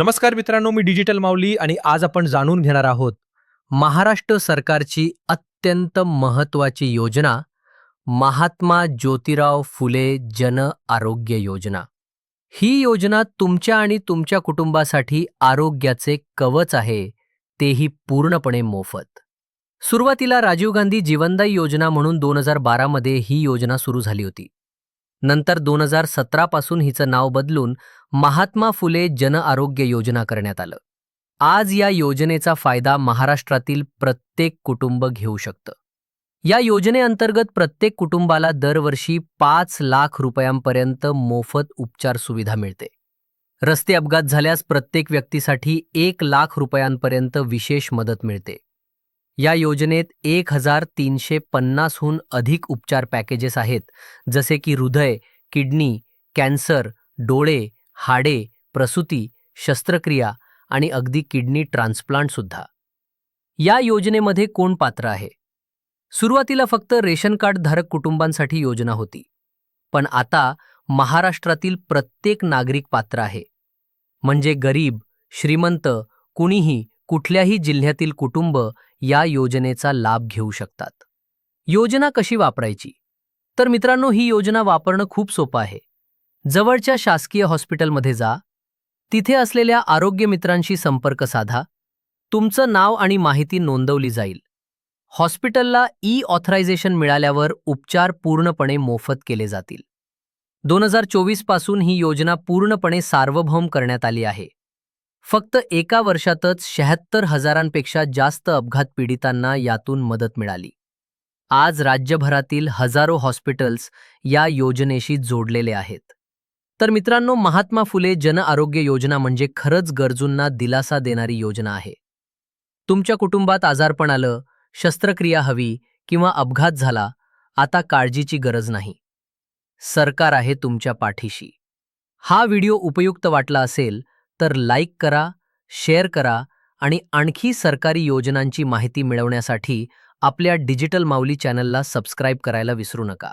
नमस्कार मित्रांनो मी डिजिटल माऊली आणि आज आपण जाणून घेणार आहोत महाराष्ट्र सरकारची अत्यंत महत्त्वाची योजना महात्मा ज्योतिराव फुले जन आरोग्य योजना. ही योजना तुमच्या आणि तुमच्या कुटुंबासाठी आरोग्याचे कवच आहे तेही पूर्णपणे मोफत. सुरुवातीला राजीव गांधी जीवनदायी योजना म्हणून दोन हजार बारामध्ये ही योजना सुरू झाली होती. नंतर दोन हजार सतरापासून हिचं नाव बदलून महात्मा फुले जन आरोग्य योजना करण्यात आलं. आज या योजनेचा फायदा महाराष्ट्रातील प्रत्येक कुटुंब घेऊ शकतं. या योजनेअंतर्गत प्रत्येक कुटुंबाला दरवर्षी पाच लाख रुपयांपर्यंत मोफत उपचार सुविधा मिळते. रस्ते अपघात झाल्यास प्रत्येक व्यक्तीसाठी एक लाख रुपयांपर्यंत विशेष मदत मिळते. या योजनेत एक हजार तीनशे पन्नासहून अधिक उपचार पॅकेजेस आहेत जसे की हृदय किडनी कॅन्सर डोळे हाडे प्रसूती शस्त्रक्रिया आणि अगदी किडनी ट्रान्सप्लांटसुद्धा या योजनेमध्ये कोण पात्र आहे? सुरुवातीला फक्त रेशन कार्ड धारक कुटुंबांसाठी योजना होती पण आता महाराष्ट्रातील प्रत्येक नागरिक पात्र आहे. म्हणजे गरीब श्रीमंत कुणीही कुठल्याही जिल्ह्यातील कुटुंब या योजनेचा लाभ घेऊ शकतात. योजना कशी वापरायची? तर मित्रांनो ही योजना वापरणं खूप सोपं आहे. जवळच्या शासकीय हॉस्पिटलमध्ये जा. तिथे असलेल्या आरोग्य मित्रांशी संपर्क साधा. तुमचं नाव आणि माहिती नोंदवली जाईल. हॉस्पिटलला ई ऑथरायझेशन मिळाल्यावर उपचार पूर्णपणे मोफत केले जातील. दोन हजार चोवीसपासून ही योजना पूर्णपणे सार्वभौम करण्यात आली आहे. फक्त एका वर्षातच शहात्तर हजारांपेक्षा जास्त अपघात पीडितांना यातून मदत मिळाली. आज राज्यभरातील हजारो हॉस्पिटल्स या योजनेशी जोडलेले आहेत. तर मित्रांनो महात्मा फुले जनआरोग्य योजना म्हणजे खरंच गरजूंना दिलासा देणारी योजना आहे. तुमच्या कुटुंबात आजारपण आलं शस्त्रक्रिया हवी किंवा अपघात झाला आता काळजीची गरज नाही. सरकार आहे तुमच्या पाठीशी. हा व्हिडिओ उपयुक्त वाटला असेल तर लाईक करा शेअर करा आणि आणखी सरकारी योजनांची माहिती मिळवण्यासाठी आपल्या डिजिटल माऊली चॅनलला सबस्क्राईब करायला विसरू नका.